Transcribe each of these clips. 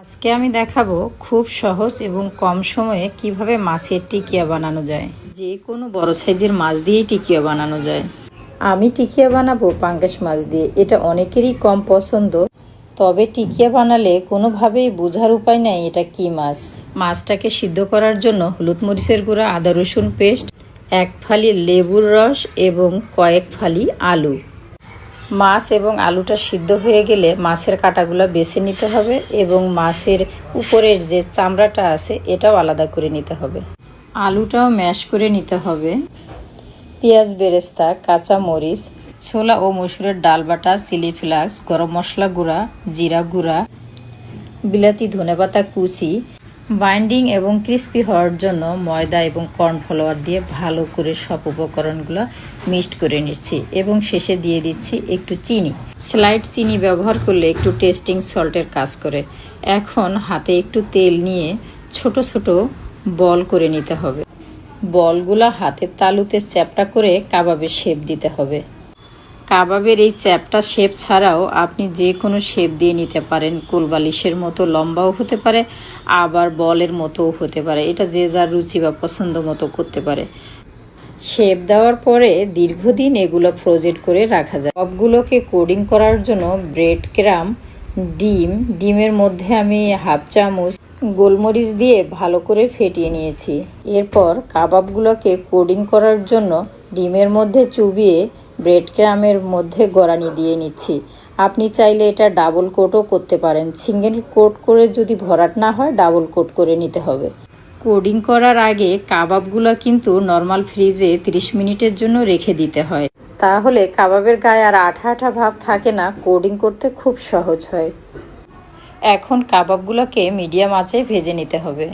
আজকে আমি দেখাবো খুব সহজ এবং কম সময়ে কীভাবে মাছের টিকিয়া বানানো যায়। যে কোনো বড় সাইজের মাছ দিয়েই টিকিয়া বানানো যায়। আমি টিকিয়া বানাবো পাঙ্গাস মাছ দিয়ে। এটা অনেকেরই কম পছন্দ। তবে টিকিয়া বানালে কোনোভাবেই বোঝার উপায় নেই এটা কি মাছ। মাছটাকে সিদ্ধ করার জন্য হলুদ মরিচের গুঁড়া, আদা রসুন পেস্ট, এক ফালি লেবুর রস এবং কয়েক ফালি আলু। মাছ এবং আলুটা সিদ্ধ হয়ে গেলে মাছের কাঁটাগুলো বেছে নিতে হবে এবং মাছের উপরের যে চামড়াটা আছে এটাও আলাদা করে নিতে হবে। আলুটাও ম্যাশ করে নিতে হবে। পেঁয়াজ, বেরেস্তা, কাঁচা মরিচ, ছোলা ও মসুরের ডাল বাটা, চিলি ফ্লাক্স, গরম মশলা গুঁড়া, জিরা গুঁড়া, বিলাতি ধনেপাতা কুচি বাইন্ডিং এবং ক্রিস্পি হওয়ার জন্য ময়দা এবং কর্নফ্লাওয়ার দিয়ে ভালো করে সব উপকরণগুলো মিক্সড করে নিচ্ছি এবং শেষে দিয়ে দিচ্ছি একটু চিনি। স্লাইড চিনি ব্যবহার করলে একটু টেস্টিং সল্টের কাজ করে। এখন হাতে একটু তেল নিয়ে ছোট ছোট বল করে নিতে হবে। বলগুলা হাতের তালুতে চ্যাপটা করে কাবাবের শেপ দিতে হবে। কাবাবের এই চ্যাপটা শেপ ছাড়াও আপনি যে কোনো শেপ দিয়ে নিতে পারেন। কুলবালিশের মতো লম্বাও হতে পারে, আবার বলের মতোও হতে পারে। এটা যে যার রুচি বা পছন্দ মতো করতে পারে। শেপ দেওয়ার পরে দীর্ঘদিন এগুলো ফ্রোজেন করে রাখা যায়। সবগুলোকে কোডিং করার জন্য ব্রেড, ক্রাম, ডিম, ডিমের মধ্যে আমি হাফ চামচ গোলমরিচ দিয়ে ভালো করে ফেটিয়ে নিয়েছি। এরপর কাবাবগুলোকে কোডিং করার জন্য ডিমের মধ্যে চুবিয়ে ব্রেড ক্রামের মধ্যে গড়ানি দিয়ে নিচ্ছি। আপনি চাইলে এটা ডাবল কোটও করতে পারেন। সিঙ্গেল কোট করে যদি ভরাট না হয়, ডাবল কোট করে নিতে হবে। কোডিং করার আগে কাবাবগুলো কিন্তু নর্মাল ফ্রিজে 30 মিনিটের জন্য রেখে দিতে হয়। তাহলে কাবাবের গায়ে আর আঠা আঠা ভাব থাকে না, কোডিং করতে খুব সহজ হয়। এখন কাবাবগুলোকে মিডিয়াম আঁচে ভেজে নিতে হবে।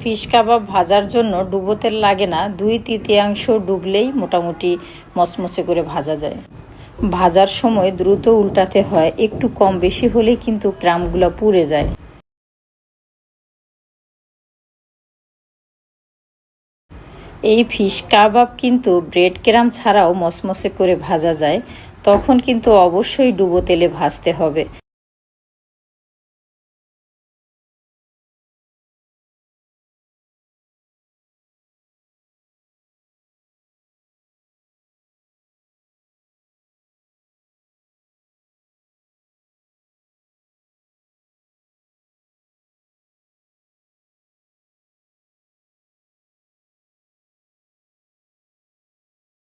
ফিশ কাবাব ভাজার জন্য ডুবো তেল লাগে না, দুই তৃতীয়াংশ ডুবলেই মোটামুটি মচমচে করে ভাজা যায়। ভাজার সময় দ্রুত উল্টাতে হয়, একটু কম বেশি হলেই কিন্তু ক্রামগুলো পুড়ে যায়। এই ফিশ কাবাব কিন্তু ব্রেড ক্রাম ছাড়াও মসমসে করে ভাজা যায়, তখন কিন্তু অবশ্যই ডুবো তেলে ভাজতে হবে।